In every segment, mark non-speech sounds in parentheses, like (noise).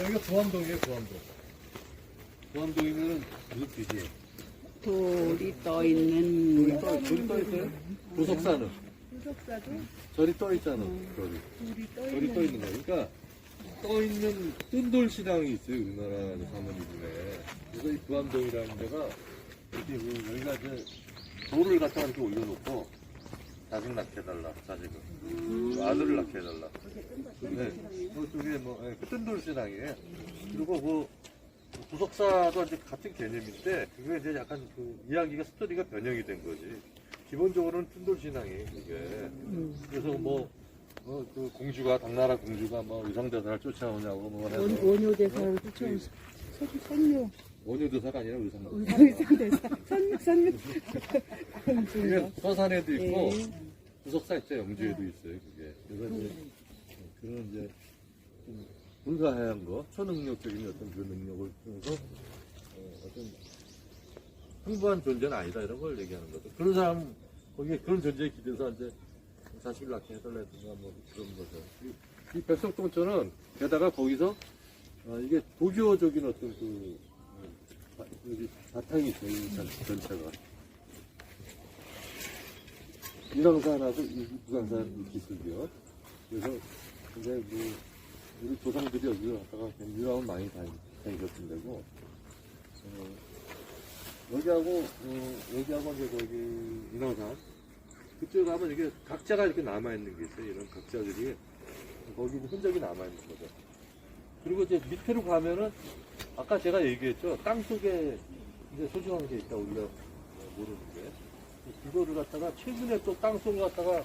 여기가 부암동이에요, 부암동. 부암동이면은 무슨 뜻이에요? 돌이 떠 있는 떠, 절이 떠 있어요? 도석사는? 후석사도 절이 떠 있잖아, 절이. 돌이 떠 절이 떠 있는 거야. 그러니까 떠 있는 뜬돌 신앙이 있어요, 우리나라 사모님들에. 그래서 이 부암동이라는 데가 이렇게 그 여기가 이제 돌을 갖다가 이렇게 올려놓고 자식 낳게 해달라, 자식을. 아들을 낳게 해달라. 네, 그쪽에 뭐, 예, 그 뜬돌 신앙이에요. 그리고 뭐, 구석사도 이제 같은 개념인데, 그게 이제 약간 그 이야기가 스토리가 변형이 된 거지. 기본적으로는 뜬돌 신앙이에요, 그게. 그래서 뭐, 어, 그 공주가, 당나라 공주가 뭐 의상대사를 쫓아오냐고 뭐 해서. 원, 원효대사를 어? 쫓아온 선, 선묘 원효대사가 아니라 의상대사. 의상대사 선묘 선묘 (laughs) 그게 서산에도 있고, 예. 구석사 있죠, 영주에도 있어요, 그게. 그래서 이제, 그런 이제, 좀 불가해한 거, 초능력적인 어떤 그 능력을 통해서, 어, 어떤, 풍부한 존재는 아니다, 이런 걸 얘기하는 거죠. 그런 사람, 거기에 그런 존재에 기대서 이제, 자식을 낳게 해달라든가 뭐 그런 거죠. 이, 이 백석동천은 게다가 거기서, 어, 이게 도교적인 어떤 그, 어, 바- 여기 바탕이 있어요, 전체가. 일왕산하고 이 부산산 기술이요. 그래서 근데 그 우리 조상들이 여기를 갔다가 유람을 많이 다니, 다니셨던 데고 어, 여기하고 어, 여기하고 이제 거기 인왕산 그쪽 가면 이게 각자가 이렇게 남아 있는 게 있어요. 이런 각자들이 거기 흔적이 남아 있는 거죠. 그리고 이제 밑으로 가면은 아까 제가 얘기했죠. 땅 속에 이제 소중한 게 있다 우리가 모르는 게. 그거를 갖다가 최근에 또 땅속을 갖다가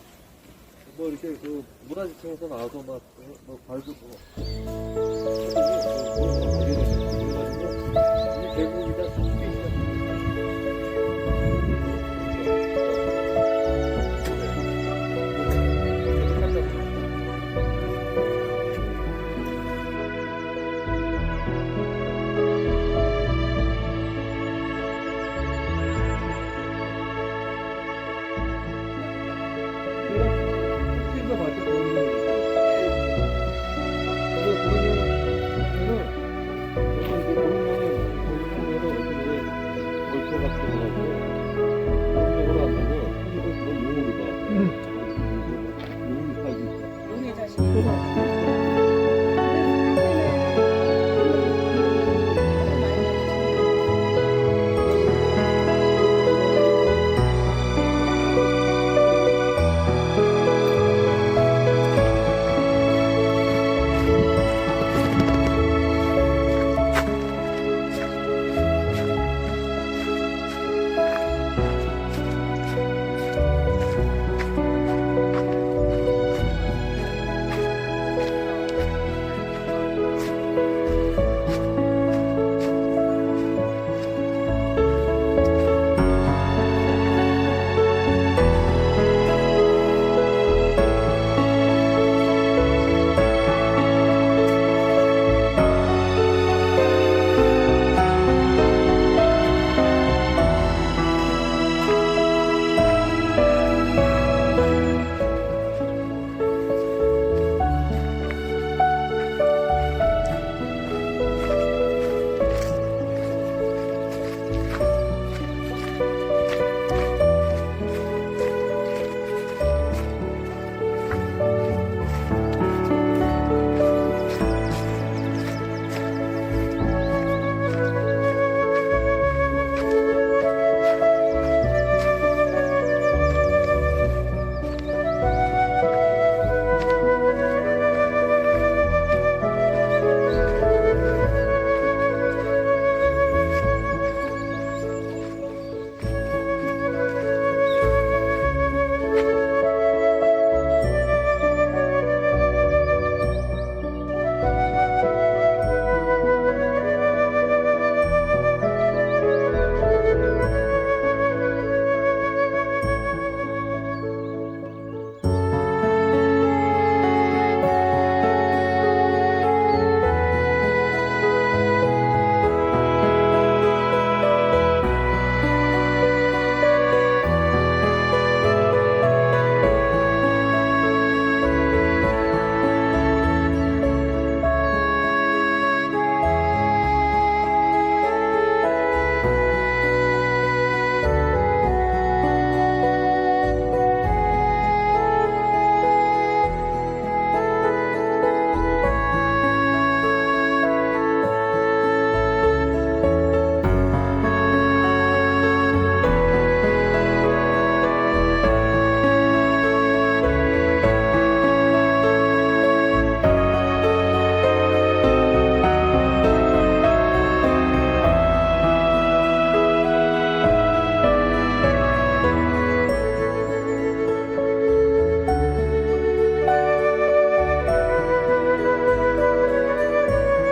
뭐 이렇게 그 문화재청에서 나와서 막, 어, 뭐 발굴, 뭐.